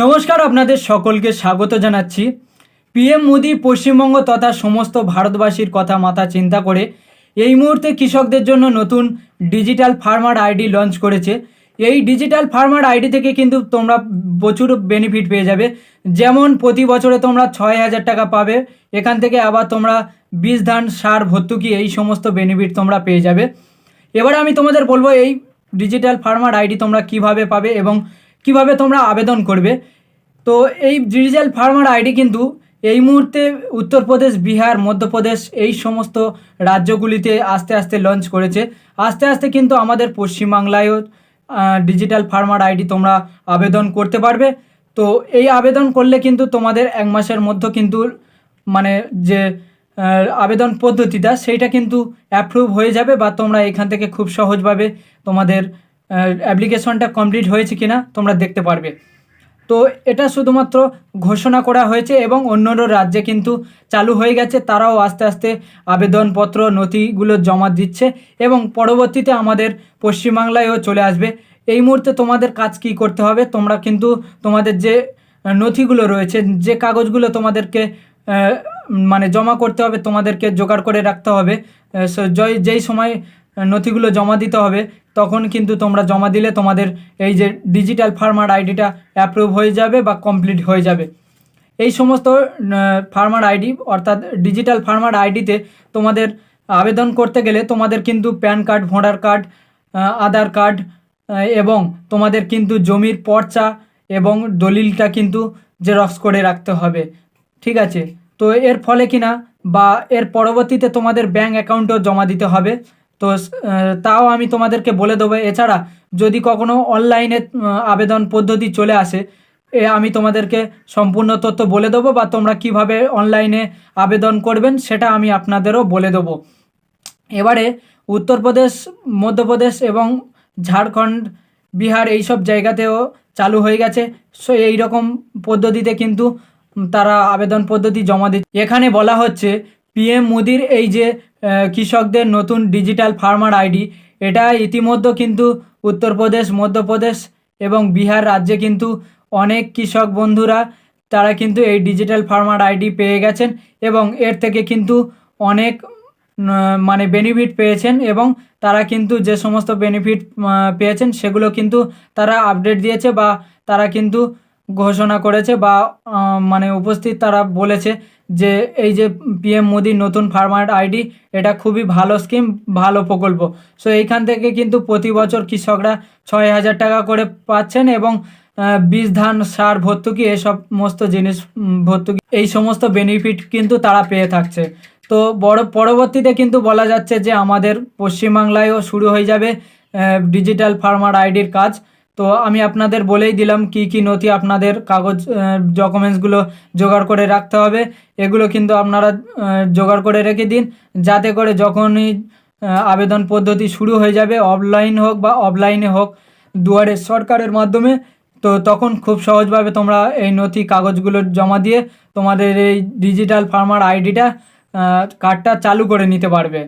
নমস্কার আপনাদের সকলকে স্বাগত জানাচ্ছি। পিএম মোদি পশ্চিমবঙ্গ তথা সমস্ত ভারতবাসীর কথা মাথা চিন্তা করে এই মুহূর্তে কৃষকদের জন্য নতুন ডিজিটাল ফার্মার আইডি লঞ্চ করেছে। এই ডিজিটাল ফার্মার আইডি থেকে কিন্তু তোমরা প্রচুর বেনিফিট পেয়ে যাবে। যেমন প্রতি বছরে তোমরা ছয় হাজার টাকা পাবে, এখান থেকে আবার তোমরা বীজ ধান, সার, ভর্তুকি এই সমস্ত বেনিফিট তোমরা পেয়ে যাবে। এবার আমি তোমাদের বলব এই ডিজিটাল ফার্মার আইডি তোমরা কীভাবে পাবে এবং কীভাবে তোমরা আবেদন করবে? তো এই ডিজিটাল ফার্মার আইডি কিন্তু এই মুহূর্তে উত্তরপ্রদেশ, বিহার, মধ্যপ্রদেশ এই সমস্ত রাজ্যগুলিতে আস্তে আস্তে লঞ্চ করেছে। আস্তে আস্তে কিন্তু আমাদের পশ্চিমবাংলায়ও ডিজিটাল ফার্মার আইডি তোমরা আবেদন করতে পারবে। তো এই আবেদন করলে কিন্তু তোমাদের এক মাসের মধ্যে কিন্তু মানে যে আবেদন পদ্ধতিটা, সেইটা কিন্তু অ্যাপ্রুভ হয়ে যাবে বা তোমরা এখান থেকে খুব সহজভাবে তোমাদের অ্যাপ্লিকেশনটা কমপ্লিট হয়েছে কিনা তোমরা দেখতে পারবে। তো এটা শুধুমাত্র ঘোষণা করা হয়েছে এবং অন্য অন্য রাজ্যে কিন্তু চালু হয়ে গেছে। তারাও আস্তে আস্তে আবেদনপত্র, নথিগুলো জমা দিচ্ছে এবং পরবর্তীতে আমাদের পশ্চিমবাংলায়ও চলে আসবে। এই মুহূর্তে তোমাদের কাজ কি করতে হবে? তোমরা কিন্তু তোমাদের যে নথিগুলো রয়েছে, যে কাগজগুলো তোমাদেরকে মানে জমা করতে হবে, তোমাদেরকে জোগাড় করে রাখতে হবে। যেই সময় নথিগুলো জমা দিতে হবে তখন কিন্তু তোমরা জমা দিলে তোমাদের এই যে ডিজিটাল ফার্মার আইডিটা অ্যাপ্রুভ হয়ে যাবে বা কমপ্লিট হয়ে যাবে। এই সমস্ত ফার্মার আইডি অর্থাৎ ডিজিটাল ফার্মার আইডিতে তোমাদের আবেদন করতে গেলে তোমাদের কিন্তু PAN card voter card Aadhaar card এবং তোমাদের কিন্তু জমির পর্চা এবং দলিলটা কিন্তু জেরক্স করে রাখতে হবে। ঠিক আছে? তো এর ফলে কিনা বা এর পরবর্তীতে তোমাদের ব্যাঙ্ক অ্যাকাউন্টও জমা দিতে হবে। তো তাও আমি তোমাদেরকে বলে দেবো। এছাড়া যদি কখনো অনলাইনে আবেদন পদ্ধতি চলে আসে, এ আমি তোমাদেরকে সম্পূর্ণ তথ্য বলে দেবো বা তোমরা কীভাবে অনলাইনে আবেদন করবেন সেটা আমি আপনাদেরও বলে দেবো। এবারে উত্তরপ্রদেশ, মধ্যপ্রদেশ এবং ঝাড়খণ্ড, বিহার এই সব জায়গাতেও চালু হয়ে গেছে। সো এই রকম পদ্ধতিতে কিন্তু তারা আবেদন পদ্ধতি জমা দিচ্ছে। এখানে বলা হচ্ছে পিএম মোদির এই যে কৃষকদের নতুন ডিজিটাল ফার্মার আইডি, এটা ইতিমধ্যে কিন্তু উত্তরপ্রদেশ, মধ্যপ্রদেশ এবং বিহার রাজ্যে কিন্তু অনেক কৃষক বন্ধুরা, তারা কিন্তু এই ডিজিটাল ফার্মার আইডি পেয়ে গেছেন এবং এর থেকে কিন্তু অনেক মানে বেনিফিট পেয়েছেন এবং তারা কিন্তু যে সমস্ত বেনিফিট পেয়েছেন সেগুলো কিন্তু তারা আপডেট দিয়েছে বা তারা কিন্তু ঘোষণা করেছে বা মানে উপস্থিত তারা বলেছে যে এই যে পিএম মোদির নতুন ফার্মার আইডি এটা খুবই ভালো স্কিম ভালো প্রকল্প। সো এইখান থেকে কিন্তু প্রতি বছর কৃষকরা ছয় হাজার টাকা করে পাচ্ছেন এবং বীজ, ধান, সার, ভর্তুকি এই সমস্ত জিনিস ভর্তুকি, এই সমস্ত বেনিফিট কিন্তু তারা পেয়ে থাকছে। তো বড়, পরবর্তীতে কিন্তু বলা যাচ্ছে যে আমাদের পশ্চিমবাংলায়ও শুরু হয়ে যাবে ডিজিটাল ফার্মার আইডির কাজ। তো আমি আপনাদের বলেই দিলাম কি কি নথি আপনাদের কাগজ ডকুমেন্টসগুলো জোগাড় করে রাখতে হবে। এগুলো কিন্তু আপনারা জোগাড় করে রেখে দিন। যাতে করে যখনই আবেদন পদ্ধতি শুরু হয়ে যাবে অফলাইন হোক বা অফলাইনে হোক, দুয়ারে সরকারের মাধ্যমে, তো তখন খুব সহজভাবে তোমরা এই নথি কাগজগুলো জমা দিয়ে তোমাদের এই ডিজিটাল ফার্মার আইডিটা কার্ডটা চালু করে নিতে পারবে।